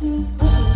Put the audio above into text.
ที่สุด